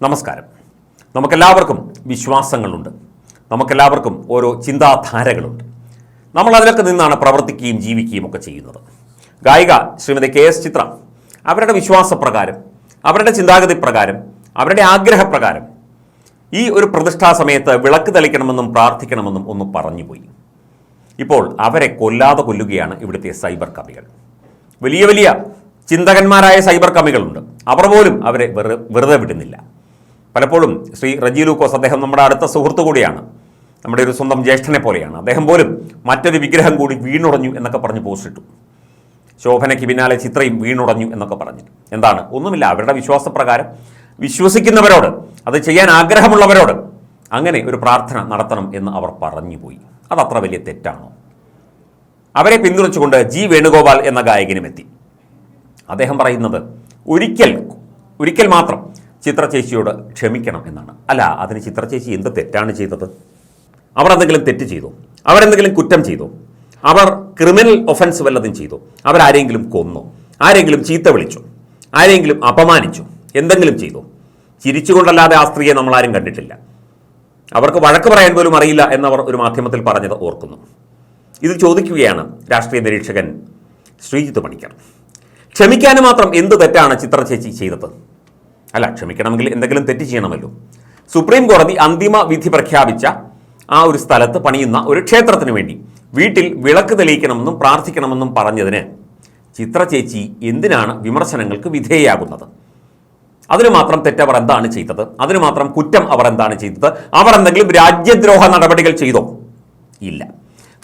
നമസ്കാരം. നമുക്കെല്ലാവർക്കും വിശ്വാസങ്ങളുണ്ട്. നമുക്കെല്ലാവർക്കും ഓരോ ചിന്താധാരകളുണ്ട്. നമ്മൾ അതിലൊക്കെ നിന്നാണ് പ്രവർത്തിക്കുകയും ജീവിക്കുകയും ഒക്കെ ചെയ്യുന്നത്. ഗായിക ശ്രീമതി കെ എസ് ചിത്ര അവരുടെ വിശ്വാസപ്രകാരം അവരുടെ ചിന്താഗതി പ്രകാരം അവരുടെ ആഗ്രഹപ്രകാരം ഈ ഒരു പ്രതിഷ്ഠാ സമയത്ത് വിളക്ക് തെളിക്കണമെന്നും പ്രാർത്ഥിക്കണമെന്നും ഒന്ന് പറഞ്ഞുപോയി ഇപ്പോൾ അവരെ കൊല്ലാതെ കൊല്ലുകയാണ് ഇവിടുത്തെ സൈബർ കമ്മികൾ. വലിയ വലിയ ചിന്തകന്മാരായ സൈബർ കമ്മികളുണ്ട്. അവർ പോലും അവരെ വെറു വെറുതെ വിടുന്നില്ല. പലപ്പോഴും ശ്രീ റജി ലൂക്കോസ് അദ്ദേഹം നമ്മുടെ അടുത്ത സുഹൃത്തു കൂടിയാണ്. നമ്മുടെ ഒരു സ്വന്തം ജ്യേഷ്ഠനെ പോലെയാണ്. അദ്ദേഹം പോലും മറ്റൊരു വിഗ്രഹം കൂടി വീണുടഞ്ഞു എന്നൊക്കെ പറഞ്ഞ് പോസ്റ്റിട്ടു ശോഭനയ്ക്ക് പിന്നാലെ ചിത്രയും വീണുടഞ്ഞു എന്നൊക്കെ പറഞ്ഞു. എന്താണ്? ഒന്നുമില്ല. അവരുടെ വിശ്വാസപ്രകാരം വിശ്വസിക്കുന്നവരോട് അത് ചെയ്യാൻ ആഗ്രഹമുള്ളവരോട് അങ്ങനെ ഒരു പ്രാർത്ഥന നടത്തണം എന്ന് അവർ പറഞ്ഞു പോയി അതത്ര വലിയ തെറ്റാണോ? അവരെ പിന്തുണച്ചുകൊണ്ട് ജി വേണുഗോപാൽ എന്ന ഗായകനും എത്തി അദ്ദേഹം പറയുന്നത് ഒരിക്കൽ ഒരിക്കൽ മാത്രം ചിത്ര ചേച്ചിയോട് ക്ഷമിക്കണം എന്നാണ്. അല്ല അതിന് ചിത്രചേച്ചി എന്ത് തെറ്റാണ് ചെയ്തത്? അവർ എന്തെങ്കിലും തെറ്റ് ചെയ്തു? അവരെന്തെങ്കിലും കുറ്റം ചെയ്തു? അവർ ക്രിമിനൽ ഒഫൻസ് വല്ലതും ചെയ്തു? അവരാരെങ്കിലും കൊന്നു? ആരെങ്കിലും ചീത്ത വിളിച്ചു? ആരെങ്കിലും അപമാനിച്ചു? എന്തെങ്കിലും ചെയ്തു? ചിരിച്ചുകൊണ്ടല്ലാതെ ആ സ്ത്രീയെ നമ്മളാരും കണ്ടിട്ടില്ല. അവർക്ക് വഴക്ക് പറയാൻ പോലും അറിയില്ല എന്നവർ ഒരു മാധ്യമത്തിൽ പറഞ്ഞത് ഓർക്കുന്നു. ഇത് ചോദിക്കുകയാണ് രാഷ്ട്രീയ നിരീക്ഷകൻ ശ്രീജിത്ത് പണിക്കർ. ക്ഷമിക്കാനും മാത്രം എന്ത് തെറ്റാണ് ചിത്ര ചേച്ചി ചെയ്തത്? അല്ല ക്ഷമിക്കണമെങ്കിൽ എന്തെങ്കിലും തെറ്റ് ചെയ്യണമല്ലോ. സുപ്രീം കോടതി അന്തിമ വിധി പ്രഖ്യാപിച്ച ആ ഒരു സ്ഥലത്ത് പണിയുന്ന ഒരു ക്ഷേത്രത്തിന് വേണ്ടി വീട്ടിൽ വിളക്ക് തെളിയിക്കണമെന്നും പ്രാർത്ഥിക്കണമെന്നും പറഞ്ഞതിന് ചിത്ര ചേച്ചി എന്തിനാണ് വിമർശനങ്ങൾക്ക് വിധേയയാകുന്നത്? അതിന് മാത്രം തെറ്റവർ എന്താണ് ചെയ്തത്? അതിന് മാത്രം കുറ്റം അവർ എന്താണ് ചെയ്തത്? അവർ എന്തെങ്കിലും രാജ്യദ്രോഹ നടപടികൾ ചെയ്തോ? ഇല്ല.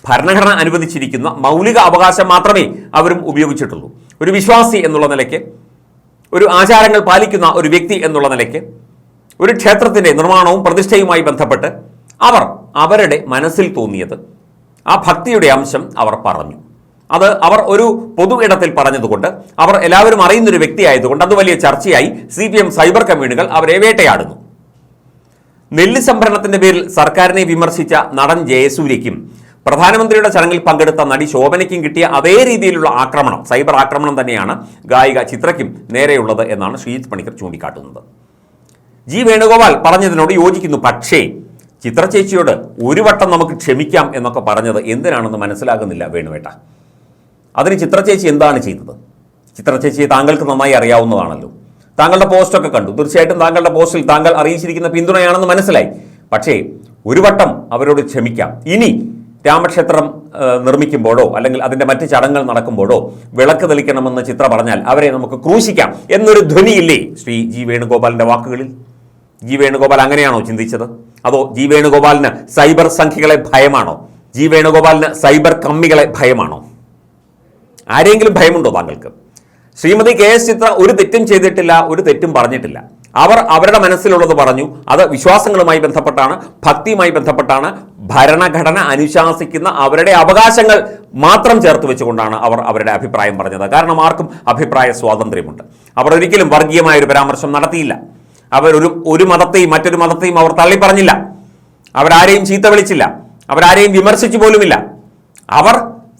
ഭരണഘടന അനുവദിച്ചിരിക്കുന്ന മൗലിക അവകാശം മാത്രമേ അവരും ഉപയോഗിച്ചിട്ടുള്ളൂ. ഒരു വിശ്വാസി എന്നുള്ള നിലയ്ക്ക് ഒരു ആചാരങ്ങൾ പാലിക്കുന്ന ഒരു വ്യക്തി എന്നുള്ള നിലയ്ക്ക് ഒരു ക്ഷേത്രത്തിന്റെ നിർമ്മാണവും പ്രതിഷ്ഠയുമായി ബന്ധപ്പെട്ട് അവർ അവരുടെ മനസ്സിൽ തോന്നിയത് ആ ഭക്തിയുടെ അംശം അവർ പറഞ്ഞു. അത് അവർ ഒരു പൊതു ഇടത്തിൽ പറഞ്ഞതുകൊണ്ട് അവർ എല്ലാവരും അറിയുന്നൊരു വ്യക്തിയായതുകൊണ്ട് അത് വലിയ ചർച്ചയായി സി പി എം സൈബർ കമ്മ്യൂണികൾ അവരെ വേട്ടയാടുന്നു. നെല്ല് സംഭരണത്തിന്റെ പേരിൽ സർക്കാരിനെ വിമർശിച്ച നടൻ ജയസൂര്യയ്ക്കും പ്രധാനമന്ത്രിയുടെ ചടങ്ങിൽ പങ്കെടുത്ത നടി ശോഭനയ്ക്കും കിട്ടിയ അതേ രീതിയിലുള്ള ആക്രമണം സൈബർ ആക്രമണം തന്നെയാണ് ഗായിക ചിത്രയ്ക്കും നേരെയുള്ളത് എന്നാണ് ശ്രീജിത്ത് പണിക്കർ ചൂണ്ടിക്കാട്ടുന്നത്. ജി വേണുഗോപാൽ പറഞ്ഞതിനോട് യോജിക്കുന്നു പക്ഷേ ചിത്ര ചേച്ചിയോട് ഒരു വട്ടം നമുക്ക് ക്ഷമിക്കാം എന്നൊക്കെ പറഞ്ഞത് എന്തിനാണെന്ന് മനസ്സിലാകുന്നില്ല വേണുവേട്ട. അതിന് ചിത്ര ചേച്ചി എന്താണ് ചെയ്തത്? ചിത്ര ചേച്ചിയെ താങ്കൾക്ക് നന്നായി അറിയാവുന്നതാണല്ലോ. താങ്കളുടെ പോസ്റ്റൊക്കെ കണ്ടു. തീർച്ചയായിട്ടും താങ്കളുടെ പോസ്റ്റിൽ താങ്കൾ അറിയിച്ചിരിക്കുന്ന പിന്തുണയാണെന്ന് മനസ്സിലായി. പക്ഷേ ഒരു വട്ടം അവരോട് ക്ഷമിക്കാം. ഇനി രാമക്ഷേത്രം നിർമ്മിക്കുമ്പോഴോ അല്ലെങ്കിൽ അതിന്റെ മറ്റ് ചടങ്ങുകൾ നടക്കുമ്പോഴോ വിളക്ക് തെളിക്കണമെന്ന് ചിത്ര പറഞ്ഞാൽ അവരെ നമുക്ക് ക്രൂശിക്കാം എന്നൊരു ധ്വനിയില്ലേ ശ്രീ ജി വേണുഗോപാലിന്റെ വാക്കുകളിൽ? ജി വേണുഗോപാൽ അങ്ങനെയാണോ ചിന്തിച്ചത്? അതോ ജി വേണുഗോപാലിന് സൈബർ സംഖ്യകളെ ഭയമാണോ? ജി വേണുഗോപാലിന് സൈബർ കമ്മികളെ ഭയമാണോ? ആരെങ്കിലും ഭയമുണ്ടോ താങ്കൾക്ക്? ശ്രീമതി കെ എസ് ചിത്ര ഒരു തെറ്റും ചെയ്തിട്ടില്ല ഒരു തെറ്റും പറഞ്ഞിട്ടില്ല. അവർ അവരുടെ മനസ്സിലുള്ളത് പറഞ്ഞു. അത് വിശ്വാസങ്ങളുമായി ബന്ധപ്പെട്ടാണ് ഭക്തിയുമായി ബന്ധപ്പെട്ടാണ് ഭരണഘടന അനുശാസിക്കുന്ന അവരുടെ അവകാശങ്ങൾ മാത്രം ചേർത്ത് വെച്ചുകൊണ്ടാണ് അവർ അവരുടെ അഭിപ്രായം പറഞ്ഞത്. കാരണം ആർക്കും അഭിപ്രായ സ്വാതന്ത്ര്യമുണ്ട്. അവർ ഒരിക്കലും വർഗീയമായ ഒരു പരാമർശം നടത്തിയില്ല. അവരൊരു ഒരു മതത്തെയും മറ്റൊരു മതത്തെയും അവർ തള്ളിപ്പറഞ്ഞില്ല. അവരാരെയും ചീത്ത വിളിച്ചില്ല. അവരാരെയും വിമർശിച്ചു പോലുമില്ല. അവർ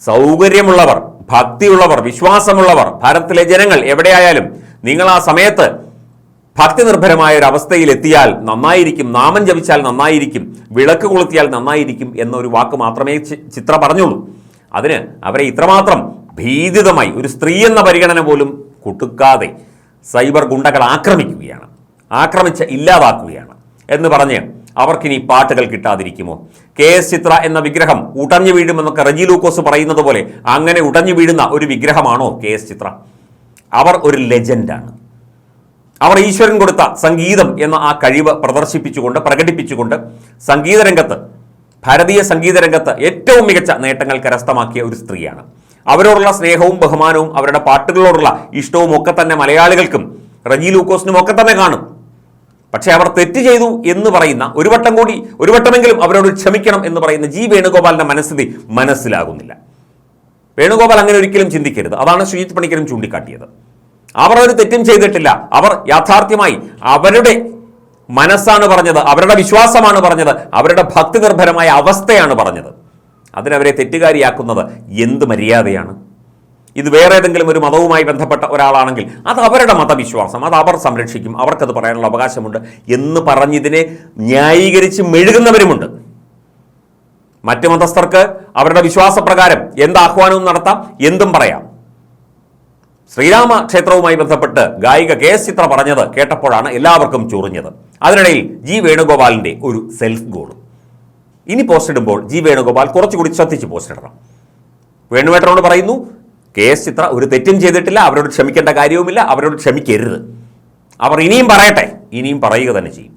സൗകര്യമുള്ളവർ ഭക്തിയുള്ളവർ വിശ്വാസമുള്ളവർ ഭാരതത്തിലെ ജനങ്ങൾ എവിടെയായാലും നിങ്ങൾ ആ സമയത്ത് ഭക്തി നിർഭരമായ ഒരു അവസ്ഥയിൽ എത്തിയാൽ നന്നായിരിക്കും നാമം ജപിച്ചാൽ നന്നായിരിക്കും വിളക്ക് കൊളുത്തിയാൽ നന്നായിരിക്കും എന്നൊരു വാക്ക് മാത്രമേ ചിത്ര പറഞ്ഞുള്ളൂ. അതിന് അവരെ ഇത്രമാത്രം ഭീതിതമായി ഒരു സ്ത്രീ എന്ന പരിഗണന പോലും കൊടുക്കാതെ സൈബർ ഗുണ്ടകൾ ആക്രമിക്കുകയാണ് ആക്രമിച്ച് ഇല്ലാതാക്കുകയാണ് എന്ന് പറഞ്ഞ് അവർക്കിനി പാട്ടുകൾ കിട്ടാതിരിക്കുമോ? കെ എസ് ചിത്ര എന്ന വിഗ്രഹം ഉടഞ്ഞു വീഴുമെന്നൊക്കെ റജി ലൂക്കോസ് പറയുന്നത് പോലെ അങ്ങനെ ഉടഞ്ഞു വീഴുന്ന ഒരു വിഗ്രഹമാണോ കെ എസ് ചിത്ര? അവർ ഒരു ലെജൻഡാണ്. അവർ ഈശ്വരൻ കൊടുത്ത സംഗീതം എന്ന ആ കഴിവ് പ്രദർശിപ്പിച്ചുകൊണ്ട് പ്രകടിപ്പിച്ചുകൊണ്ട് സംഗീത രംഗത്ത് ഭാരതീയ സംഗീത രംഗത്ത് ഏറ്റവും മികച്ച നേട്ടങ്ങൾ കരസ്ഥമാക്കിയ ഒരു സ്ത്രീയാണ്. അവരോടുള്ള സ്നേഹവും ബഹുമാനവും അവരുടെ പാട്ടുകളോടുള്ള ഇഷ്ടവും ഒക്കെ തന്നെ മലയാളികൾക്കും റജി ലൂക്കോസിനും ഒക്കെ തന്നെ കാണും. പക്ഷേ അവർ തെറ്റ് ചെയ്തു എന്ന് പറയുന്ന ഒരു വട്ടം കൂടി ഒരു വട്ടമെങ്കിലും അവരോട് ക്ഷമിക്കണം എന്ന് പറയുന്ന ജി വേണുഗോപാലിന്റെ മനസ്ഥിതി മനസ്സിലാകുന്നില്ല. വേണുഗോപാൽ അങ്ങനെ ഒരിക്കലും ചിന്തിക്കരുത്. അതാണ് ശ്രീജിത് പണിക്കരും ചൂണ്ടിക്കാട്ടിയത്. അവർ ഒരു തെറ്റും ചെയ്തിട്ടില്ല. അവർ യാഥാർത്ഥ്യമായി അവരുടെ മനസ്സാണ് പറഞ്ഞത് അവരുടെ വിശ്വാസമാണ് പറഞ്ഞത് അവരുടെ ഭക്തി നിർഭരമായ അവസ്ഥയാണ് പറഞ്ഞത്. അതിനവരെ തെറ്റുകാരിയാക്കുന്നത് എന്ത് മര്യാദയാണ്? ഇത് വേറെ ഏതെങ്കിലും ഒരു മതവുമായി ബന്ധപ്പെട്ട ഒരാളാണെങ്കിൽ അത് അവരുടെ മതവിശ്വാസം അത് അവർ സംരക്ഷിക്കും അവർക്കത് പറയാനുള്ള അവകാശമുണ്ട് എന്ന് പറഞ്ഞിതിനെ ന്യായീകരിച്ച് മെഴുകുന്നവരുമുണ്ട്. മറ്റ് മതസ്ഥർക്ക് അവരുടെ വിശ്വാസപ്രകാരം എന്ത് ആഹ്വാനവും നടത്താം എന്തും പറയാം. ശ്രീരാമ ക്ഷേത്രവുമായി ബന്ധപ്പെട്ട് ഗായിക കെ എസ് ചിത്ര പറഞ്ഞത് കേട്ടപ്പോഴാണ് എല്ലാവർക്കും ചൊറിഞ്ഞത്. അതിനിടയിൽ ജി വേണുഗോപാലിന്റെ ഒരു സെൽഫ് ഗോൾ. ഇനി പോസ്റ്റ് ഇടുമ്പോൾ ജി വേണുഗോപാൽ കുറച്ചുകൂടി ശ്രദ്ധിച്ച് പോസ്റ്റ് ഇടണം. വേണുവേട്ടനോട് പറയുന്നു കെ എസ് ചിത്ര ഒരു തെറ്റും ചെയ്തിട്ടില്ല അവരോട് ക്ഷമിക്കേണ്ട കാര്യവുമില്ല അവരോട് ക്ഷമിക്കരുത്. അവർ ഇനിയും പറയട്ടെ ഇനിയും പറയുക തന്നെ ചെയ്യും.